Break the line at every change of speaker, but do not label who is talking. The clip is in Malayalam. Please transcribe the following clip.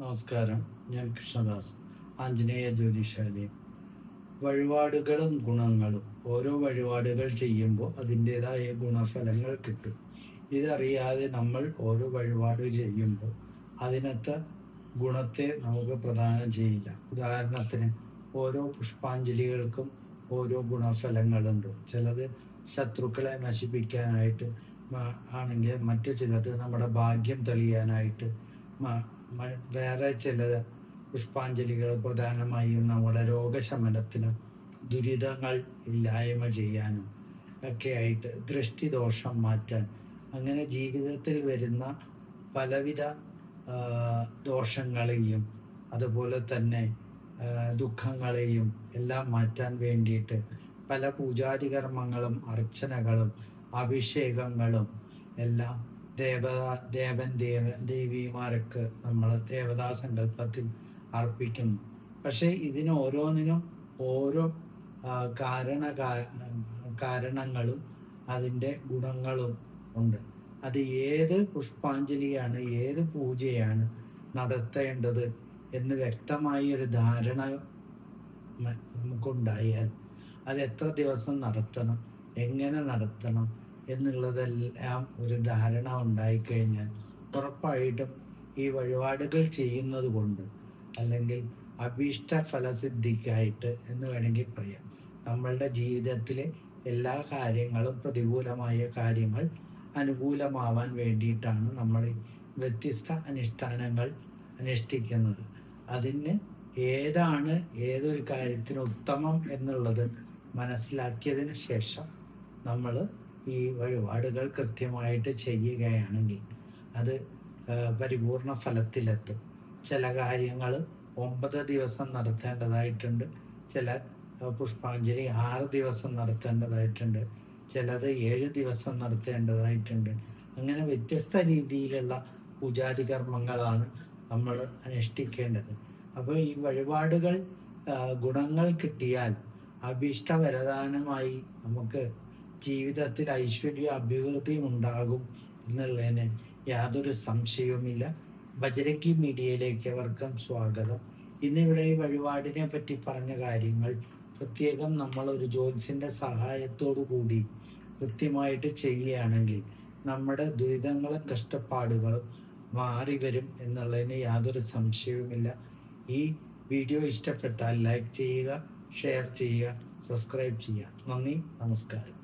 നമസ്കാരം. ഞാൻ കൃഷ്ണദാസ് ആഞ്ജനേയ ജ്യോതിഷാലയം വഴിപാടുകളും ഗുണങ്ങളും ഓരോ വഴിപാടുകൾ ചെയ്യുമ്പോൾ അതിന്റെതായ ഗുണഫലങ്ങൾ കിട്ടും. ഇതറിയാതെ നമ്മൾ ഓരോ വഴിപാട് ചെയ്യുമ്പോൾ അതിനകത്ത് ഗുണത്തെ നമുക്ക് പ്രദാനം ചെയ്യില്ല. ഉദാഹരണത്തിന് ഓരോ പുഷ്പാഞ്ജലികൾക്കും ഓരോ ഗുണഫലങ്ങളുണ്ട്. ചിലത് ശത്രുക്കളെ നശിപ്പിക്കാനായിട്ട് ആണെങ്കിൽ മറ്റു ചിലത് നമ്മുടെ ഭാഗ്യം തെളിയാനായിട്ട് വേറെ ചില പുഷ്പാഞ്ജലികൾ പ്രധാനമായും നമ്മുടെ രോഗശമനത്തിനും ദുരിതങ്ങൾ ഇല്ലായ്മ ചെയ്യാനും ഒക്കെ ആയിട്ട് ദൃഷ്ടിദോഷം മാറ്റാൻ അങ്ങനെ ജീവിതത്തിൽ വരുന്ന പലവിധ ദോഷങ്ങളെയും അതുപോലെ തന്നെ ദുഃഖങ്ങളെയും എല്ലാം മാറ്റാൻ വേണ്ടിയിട്ട് പല പൂജാതി കർമ്മങ്ങളും അർച്ചനകളും അഭിഷേകങ്ങളും എല്ലാം ദേവതാ ദേവൻ ദേവ ദേവിമാരൊക്കെ നമ്മൾ ദേവതാ സങ്കല്പത്തിൽ അർപ്പിക്കുന്നു. പക്ഷേ ഇതിന് ഓരോന്നിനും ഓരോ കാരണ കാരണങ്ങളും അതിന്റെ ഗുണങ്ങളും ഉണ്ട്. അത് ഏത് പുഷ്പാഞ്ജലിയാണ് ഏത് പൂജയാണ് നടത്തേണ്ടത് എന്ന് വ്യക്തമായ ഒരു ധാരണ നമുക്കുണ്ടായാൽ അത് എത്ര ദിവസം നടത്തണം എങ്ങനെ നടത്തണം എന്നുള്ളതെല്ലാം ഒരു ധാരണ ഉണ്ടായിക്കഴിഞ്ഞാൽ ഉറപ്പായിട്ടും ഈ വഴിപാടുകൾ ചെയ്യുന്നത് കൊണ്ട് അല്ലെങ്കിൽ അഭീഷ്ട ഫലസിദ്ധിക്കായിട്ട് എന്ന് വേണമെങ്കിൽ പറയാം. നമ്മളുടെ ജീവിതത്തിലെ എല്ലാ കാര്യങ്ങളും പ്രതികൂലമായ കാര്യങ്ങൾ അനുകൂലമാവാൻ വേണ്ടിയിട്ടാണ് നമ്മൾ വ്യത്യസ്ത അനുഷ്ഠാനങ്ങൾ അനുഷ്ഠിക്കുന്നത്. അതിന് ഏതാണ് ഏതൊരു കാര്യത്തിന് ഉത്തമം എന്നുള്ളത് മനസ്സിലാക്കിയതിന് ശേഷം നമ്മൾ ഈ വഴിപാടുകൾ കൃത്യമായിട്ട് ചെയ്യുകയാണെങ്കിൽ അത് പരിപൂർണ ഫലത്തിലെത്തും. ചില കാര്യങ്ങൾ ഒമ്പത് ദിവസം നടത്തേണ്ടതായിട്ടുണ്ട്. ചില പുഷ്പാഞ്ജലി ആറ് ദിവസം നടത്തേണ്ടതായിട്ടുണ്ട്. ചിലത് ഏഴ് ദിവസം നടത്തേണ്ടതായിട്ടുണ്ട്. അങ്ങനെ വ്യത്യസ്ത രീതിയിലുള്ള പൂജാതി കർമ്മങ്ങളാണ് നമ്മൾ അനുഷ്ഠിക്കേണ്ടത്. അപ്പോൾ ഈ വഴിപാടുകൾ ഗുണങ്ങൾ കിട്ടിയാൽ അഭീഷ്ടവരദാനമായി നമുക്ക് ജീവിതത്തിൽ ഐശ്വര്യ അഭിവൃദ്ധിയും ഉണ്ടാകും എന്നുള്ളതിന് യാതൊരു സംശയവുമില്ല. ബജരംഗി മീഡിയയിലേക്ക് അവർക്കും സ്വാഗതം. ഇന്നിവിടെ ഈ വഴിപാടിനെ പറ്റി പറഞ്ഞ കാര്യങ്ങൾ പ്രത്യേകം നമ്മൾ ഒരു ജ്യോത്സ്യന്റെ സഹായത്തോടു കൂടി കൃത്യമായിട്ട് ചെയ്യുകയാണെങ്കിൽ നമ്മുടെ ദുരിതങ്ങളും കഷ്ടപ്പാടുകളും മാറി വരും എന്നുള്ളതിന് യാതൊരു സംശയവുമില്ല. ഈ വീഡിയോ ഇഷ്ടപ്പെട്ടാൽ ലൈക്ക് ചെയ്യുക ഷെയർ ചെയ്യുക സബ്സ്ക്രൈബ് ചെയ്യുക. നന്ദി നമസ്കാരം.